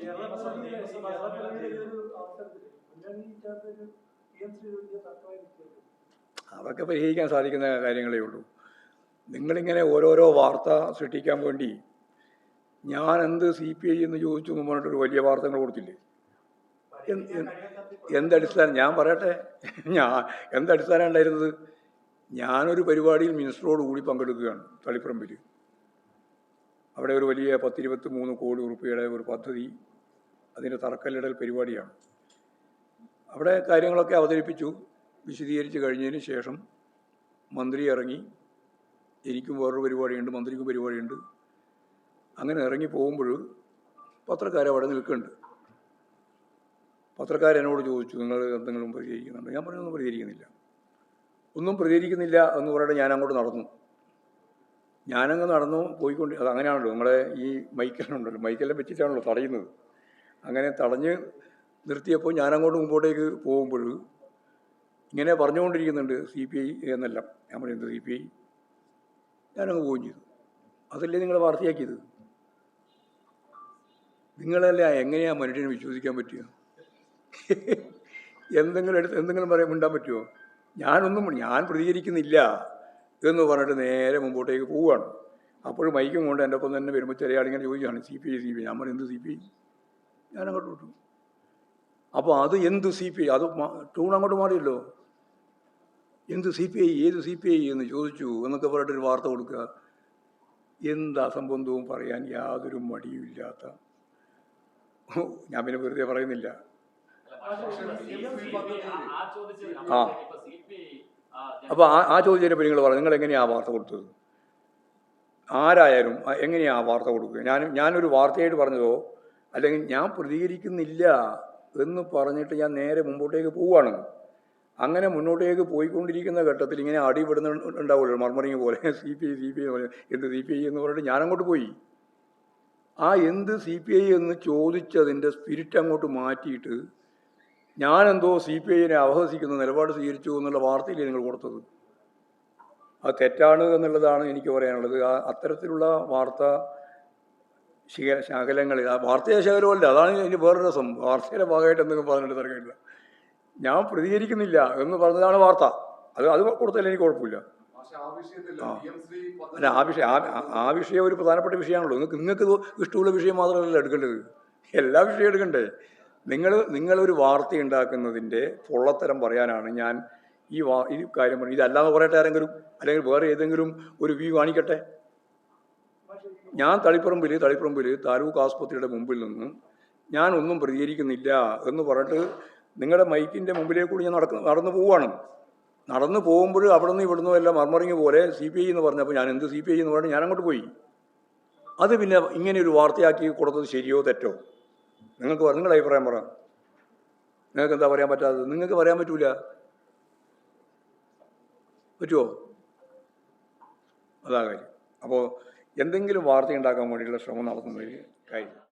കേരള. അതൊക്കെ പരിഹരിക്കാൻ സാധിക്കുന്ന കാര്യങ്ങളേ ഉള്ളൂ. നിങ്ങളിങ്ങനെ ഓരോരോ വാർത്ത സൃഷ്ടിക്കാൻ വേണ്ടി ഞാൻ എന്ത് സി പി ഐ എന്ന് ചോദിച്ചു ഒരു വലിയ വാർത്തകൾ കൊടുത്തില്ലേ? എന്ത് എന്ത് എന്തടിസ്ഥാനം? ഞാൻ പറയട്ടെ. ഞാൻ എന്തടിസ്ഥാനം ഉണ്ടായിരുന്നത്? ഞാനൊരു പരിപാടിയിൽ മിനിസ്റ്ററോട് കൂടി പങ്കെടുക്കുകയാണ് തളിപ്പറമ്പിൽ അവിടെ ഒരു വലിയ പത്തിരുപത്തി മൂന്ന് കോടി ഉറുപ്പിയുടെ ഒരു പദ്ധതി അതിന്റെ തറക്കല്ലിടൽ പരിപാടിയാണ്. അവിടെ കാര്യങ്ങളൊക്കെ അവതരിപ്പിച്ചു. വിശദീകരിച്ച് കഴിഞ്ഞതിന് ശേഷം മന്ത്രി ഇറങ്ങി. എനിക്കും വേറൊരു പരിപാടിയുണ്ട് മന്ത്രിക്കും പരിപാടിയുണ്ട്. അങ്ങനെ ഇറങ്ങി പോകുമ്പോൾ പത്രക്കാർ അവിടെ നിൽക്കുന്നുണ്ട്. പത്രക്കാരെന്നോട് ചോദിച്ചു നിങ്ങൾ എന്തെങ്കിലും പ്രതികരിക്കുന്നുണ്ട്? ഞാൻ പറഞ്ഞൊന്നും പ്രതികരിക്കുന്നില്ല. ഒന്നും പ്രതികരിക്കുന്നില്ല എന്ന് പറഞ്ഞിട്ട് ഞാൻ അങ്ങോട്ട് നടന്നു. ഞാനങ്ങ് നടന്നു പോയിക്കൊണ്ട് അത് അങ്ങനെയാണല്ലോ നിങ്ങളെ ഈ മൈക്കെല്ലാം ഉണ്ടല്ലോ മൈക്കെല്ലാം വെച്ചിട്ടാണല്ലോ തടയുന്നത്. അങ്ങനെ തടഞ്ഞ് നിർത്തിയപ്പോൾ ഞാനങ്ങോട്ട് മുമ്പോട്ടേക്ക് പോകുമ്പോൾ ഇങ്ങനെ പറഞ്ഞുകൊണ്ടിരിക്കുന്നുണ്ട് സി പി ഐ എന്നെല്ലാം. ഞാൻ പറയുന്നത് സി പി ഐ. ഞാനങ്ങ് പോവുകയും ചെയ്തു. അതല്ലേ നിങ്ങളെ വാർത്തയാക്കിയത്? നിങ്ങളല്ല എങ്ങനെയാ മനുഷ്യനെ വിശ്വസിക്കാൻ പറ്റുക? എന്തെങ്കിലും എടുത്ത് എന്തെങ്കിലും പറയാൻ മിണ്ടാൻ പറ്റുമോ? ഞാനൊന്നും ഞാൻ പ്രതികരിക്കുന്നില്ല എന്ന് പറഞ്ഞിട്ട് നേരെ മുമ്പോട്ടേക്ക് പോവുകയാണ്. അപ്പോഴും മൈക്കും കൊണ്ട് എന്റെ ഒപ്പം തന്നെ വരുമ്പോൾ ചെറിയ ആളിങ്ങനെ ചോദിക്കുകയാണ് C P I C P I? ഞാൻ പറയുന്നത് സി പി ഐ. ഞാൻ അങ്ങോട്ട് വിട്ടു. അപ്പോൾ അത് എന്ത് സി പി ഐ? അത് ടൂൺ അങ്ങോട്ട് മാറിയല്ലോ. എന്ത് സി പി ഐ ഏത് സി പി ഐ എന്ന് ചോദിച്ചു എന്നൊക്കെ പറഞ്ഞിട്ടൊരു വാർത്ത കൊടുക്കുക. എന്ത് അസംബന്ധവും പറയാൻ യാതൊരു മടിയുമില്ലാത്ത ഞാൻ പിന്നെ വെറുതെ പറയുന്നില്ല. ആ. അപ്പോൾ ആ ആ ചോദിച്ചതിനെ നിങ്ങൾ പറഞ്ഞു നിങ്ങൾ എങ്ങനെയാണ് ആ വാർത്ത കൊടുത്തത്? ആരായാലും എങ്ങനെയാ എങ്ങനെയാണ് ആ വാർത്ത കൊടുക്കുക? ഞാൻ ഞാനൊരു വാർത്തയായിട്ട് പറഞ്ഞതോ? അല്ലെങ്കിൽ ഞാൻ പ്രതികരിക്കുന്നില്ല എന്ന് പറഞ്ഞിട്ട് ഞാൻ നേരെ മുമ്പോട്ടേക്ക് പോവുകയാണ്. അങ്ങനെ മുന്നോട്ടേക്ക് പോയിക്കൊണ്ടിരിക്കുന്ന ഘട്ടത്തിൽ ഇങ്ങനെ അടിപെടുന്ന ഉണ്ടാവുമല്ലോ മർമറിങ് പോലെ. C P I C P I പോലെ എന്ത് സി പി ഐ എന്ന് പറഞ്ഞിട്ട് ഞാനങ്ങോട്ട് പോയി. ആ എന്ത് സി പി ഐ എന്ന് ചോദിച്ചതിന്റെ സ്പിരിറ്റ് അങ്ങോട്ട് മാറ്റിയിട്ട് ഞാനെന്തോ സി പി ഐനെ അവഹസിക്കുന്ന നിലപാട് സ്വീകരിച്ചു എന്നുള്ള വാർത്തയിലേ നിങ്ങൾ കൊടുത്തത്? അത് തെറ്റാണ് എന്നുള്ളതാണ് എനിക്ക് പറയാനുള്ളത്. ആ അത്തരത്തിലുള്ള വാർത്ത ശിഖ ശകലങ്ങൾ ആ വാർത്തയെ ശകലമല്ല അതാണ് ഇതിന് വേറൊരു രസം. വാർത്തയുടെ ഭാഗമായിട്ട് എന്തെങ്കിലും പറഞ്ഞിട്ട് തിരക്കില്ല ഞാൻ പ്രതികരിക്കുന്നില്ല എന്ന് പറഞ്ഞതാണ് വാർത്ത. അത് അത് കൊടുത്താലും എനിക്ക് കുഴപ്പമില്ല. അല്ല ആ വിഷയം ആ വിഷയം ഒരു പ്രധാനപ്പെട്ട വിഷയമാണല്ലോ. നിങ്ങൾക്ക് നിങ്ങൾക്ക് ഇഷ്ടമുള്ള വിഷയം മാത്രമല്ല എടുക്കേണ്ടത്. എല്ലാ വിഷയവും എടുക്കണ്ടേ? നിങ്ങൾ നിങ്ങളൊരു വാർത്ത ഉണ്ടാക്കുന്നതിന്റെ പൊള്ളത്തരം പറയാനാണ് ഞാൻ ഈ വാ ഈ കാര്യം പറഞ്ഞു ഇതല്ലാതെ പറയട്ടെ ആരെങ്കിലും അല്ലെങ്കിൽ വേറെ ഏതെങ്കിലും ഒരു വ്യൂ കാണിക്കട്ടെ? ഞാൻ തളിപ്പറമ്പിൽ തളിപ്പറമ്പിൽ താലൂക്ക് ആസ്പത്രിയുടെ മുമ്പിൽ നിന്ന് ഞാൻ ഒന്നും പ്രതികരിക്കുന്നില്ല എന്ന് പറഞ്ഞിട്ട് നിങ്ങളുടെ മൈക്കിന്റെ മുമ്പിലേക്ക് കൂടി ഞാൻ നടക്ക നടന്നു പോവുകയാണ് നടന്നു പോകുമ്പോൾ അവിടെ നിന്ന് ഇവിടുന്ന് എല്ലാം മർമറിങ് പോലെ സി പി ഐ എന്ന് പറഞ്ഞപ്പോൾ ഞാൻ എന്ത് സി പി ഐ എന്ന് പറഞ്ഞു ഞാൻ അങ്ങോട്ട് പോയി. അത് പിന്നെ ഇങ്ങനെ ഒരു വാർത്തയാക്കി കൊടുത്തത് ശരിയോ തെറ്റോ? നിങ്ങൾക്ക് നിങ്ങളുടെ അഭിപ്രായം പറ. നിങ്ങൾക്ക് എന്താ പറയാൻ പറ്റാത്തത്? നിങ്ങൾക്ക് പറയാൻ പറ്റൂല. പറ്റുമോ അതാ കാര്യം. അപ്പോൾ എന്തെങ്കിലും വാർത്തയുണ്ടാക്കാൻ വേണ്ടിയുള്ള ശ്രമം നടത്തുന്നതിൽ കാര്യം